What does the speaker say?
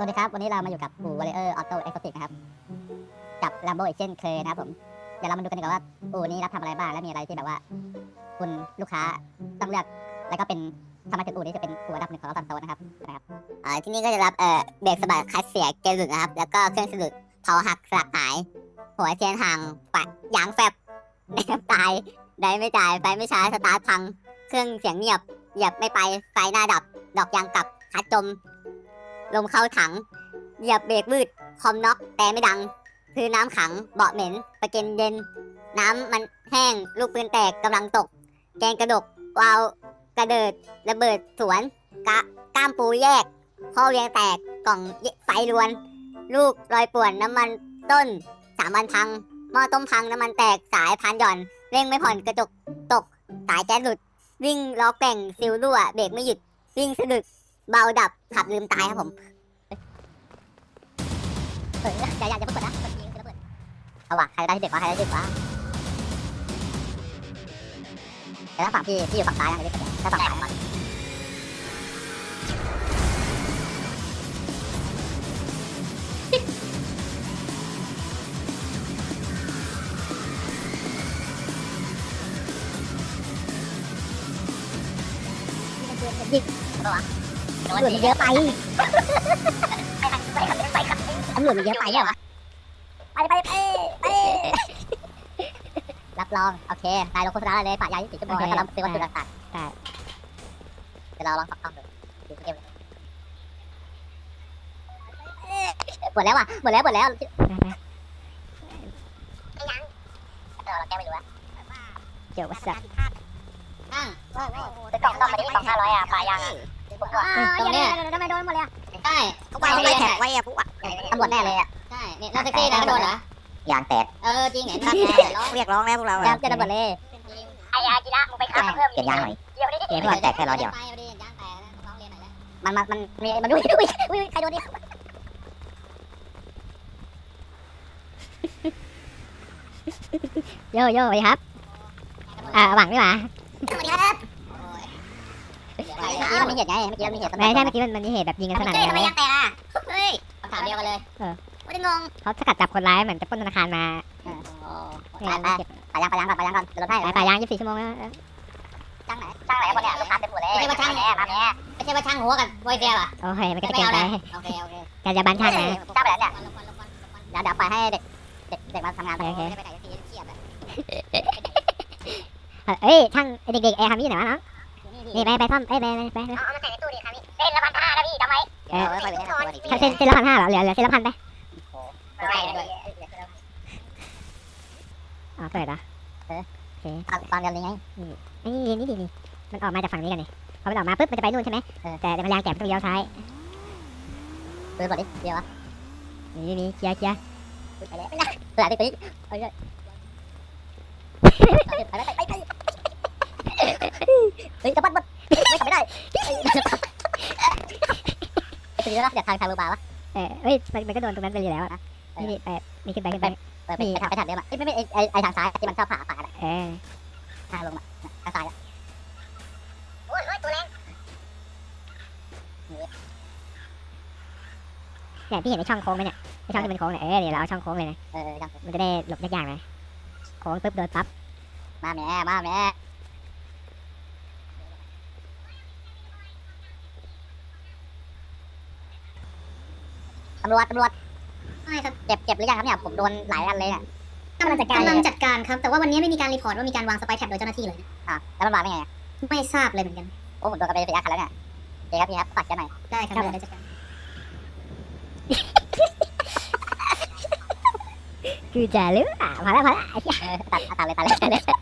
วัสดีครับ วันนี้เรามาอยู่กับอู่วอลเลอร์ออโต้เอ็กซ์ติกนะครับ กับลัมโบอีกเช่นเคยนะครับผม เดี๋ยวเรามาดูกันดีกว่าว่าอู่นี้รับทำอะไรบ้าง และมีอะไรที่แบบว่า คุณลูกค้าต้องเลือก แล้วก็เป็นทำไมถึงอู่นี้จะเป็นอู่อันดับหนึ่งของเราตันโตนะครับนะครับอ่อที่นี่ก็จะรับเอ่อเบรกสะบัดคลัตช์เสียเกยร์หลุดนะครับ แล้วก็เครื่องสะดุดเผาหักสลักหาย หัวเทียนห่างปะยางแฟบแนบตายได้ไม่จ่ายไฟไม่ช้สตาร์ทพัง เครื่องเสียงเงียบเหยียบไม่ไปไฟหน้าดับ ดอกยางกลับคัดจม ลมเข้าถัง เหยียบเบรกมืด คอมน็อกแต่ไม่ดัง คือน้ำขัง เบาะเหม็น ประเก็นเย็น น้ำมันแห้ง ลูกปืนแตกกำลังตก แกงกระดก วาว กระเดิด ระเบิดสวน กะก้ามปูแยกข้อเวียงแตก กล่องไฟรวน ลูกรอยป่วนน้ำมันต้น สามวันพัง หม้อต้มพังน้ำมันแตก สายพันหย่อน เร่งไม่ผ่อนกระจกตก สายแก๊สหลุด วิ่งล้อแก่งซิลรั่ว เบรกไม่หยุด วิ่งสะดุด เบาดับขับลืมตายครับผมเอออย่าอย่าอย่าเพิ่งเปิดนะเปิดยิงจะระเบิดเอาว่ะใครได้ที่เด็กวะใครได้ที่เด็กวะแต่ถ้าฝั่งพี่พี่อยู่ฝั่งซ้ายนะเดี๋ยวถ้าฝั่งขวาก่อนยิงปะวะ ตำรวจมันเยอะไปตำรวจมันเยอะไปเหรอไปไปไปไปรับรองโอเคนายลงโฆษณาเลยปะยายยี่สิบชั่วโมงแล้วก็รับซื้อวัตถุหลักฐานใช่เดี๋ยวเราลองสับต้องดูดูเกมหมดแล้วว่ะหมดแล้วหมดแล้วเออเราแก้ไม่รู้อะเกี่ยวกับสัตว์อ่างไปกล่องต้องมาดิกล่องห้าร้อยอะปลายางอะ ตรงเนี้ยทำไมโดนหมดเลยอะใช่เขาไปไม่แท็กไว้อะพวกอะตำรวจแน่เลยอะใช่นี่นั่นแท็กซี่นะไม่โดนเหรอยางแตกเออจริงเห็นนั่นแน่เรียกร้องแล้วพวกเรายางจะตำรวจเลยไอ้อากิระมึงไปขับเพิ่มเปลี่ยนยางหน่อยเดี๋ยวนี้เปลี่ยนให้มันแตกแค่ร้อยเดียวไปเอาดิยางแตกนะร้องเรียนหน่อยแล้วมันมันมันมีมันอุ้ยอุ้ยอุ้ยใครโดนเนี่ยโยโย่สวัสดีครับอ่าหวังดีกว่าสวัสดีครับ เมื่อกี้มันมีเหตุไงเมื่อกี้มันมีเหตุไม่ใช่เมื่อกี้มันมันมีเหตุแบบยิงกันสนั่นเจ๊เลยทำไมนะยางแตกอะเฮ้ยคำถามเดียวกันเลยเออไม่ได้งงเขาสกัดจับคนร้ายเหมือนจะปล้นธนาคารมาไปไปไปยางไปยางก่อนไปยางก่อนจะลดให้ไปไปย่าง24ชั่วโมงแล้วช่างไหนช่างไหนคนเนี่ยลูกค้าเต็มหมดเลยไม่ใช่ว่าช่างแม่มาแม่ไม่ใช่ว่าช่างหัวกับไวเดียวอะโอเคมันก็จะเกินไปโอเคโอเคการจะบันช่างนะช่างไปแล้วเนี่ยลงควันลงควันลงควันเดี๋ยวเดี๋ยวปล่อยให้เด็กเด็กเด็กมาทำงานไปโอเคไม่ได้ไปไหนสักทีเครียดอะเอ้ยช่างเด็กๆแอร์ทำนี่ไหนวะเนาะ นี่ไปไปซ่อมเอ้ยไปไปไปเอาเอามาใส่ในตู้ดิครับพี่เส้นละพันห้านะพี่จำไว้เออปล่อยไปให้ตัวดิถ้าเส้นเส้นละพันห้าเหรอเหลือเหลือเส้นละพันไปใช่ด้วยอ๋อเปิดเหรอตอนกันยังไงนี่นี่นี่นี่มันออกมาจากฝั่งนี้กันนี่พอมันออกมาปุ๊บมันจะไปนู่นใช่ไหมแต่แต่มันยางแก็บต้องเลี้ยวซ้ายเปิดบอดดิเดี๋ยววะนี่นี่เคลียร์เคลียร์ไปแล้วไปแล้วเปิดดิไปดิไปเลยไปไปไปไป เฮ้ยจะบัดบัดไม่ทำไม่ได้ไปถึงแล้วอยากทางทางโรงพยาบาลวะเออเอ้ยมันมันก็โดนตรงนั้นไปอยู่แล้วนะนี่นี่ไปนี่ขึ้นไปขึ้นไปเออไปทางไปทางเดิมอะไม่ไม่ไอไอทางซ้ายที่มันชอบผ่าผ่าเออทางลงอะทางซ้ายอะโอ้ยตัวแรงเนี่ยพี่เห็นไอช่องโค้งไหมเนี่ยไอช่องที่เป็นโค้งเนี่ยเออเดี๋ยวเราเอาช่องโค้งเลยนะเออมันจะได้หลบยากๆนะโค้งปุ๊บโดนปั๊บมาแม่มาแม่ ตำรวจตำรวจใช่ครับเจ็บเจ็บหรือยังครับเนี่ยผมโดนหลายอันเลยเนี่ยกำลังจัดการกำลังจัดการครับ แต่ว่าวันนี้ไม่มีการรีพอร์ตว่ามีการวางสไปร์แท็บโดยเจ้าหน้าที่เลยนะอะแล้วมันมาได้ไงไม่ทราบเลยเหมือนกัน โอ้ผมโดนกระเบนไปยักษ์คันแล้วเนี่ยเจ๊ครับพี่ครับฝากแกหน่อยได้ครับเดี๋ยวเราจัดการคือจะหรือเปล่าพอแล้วพอแล้วไอ้เหี้ยเออตัดตัดเลยตัดเลยตัดเลย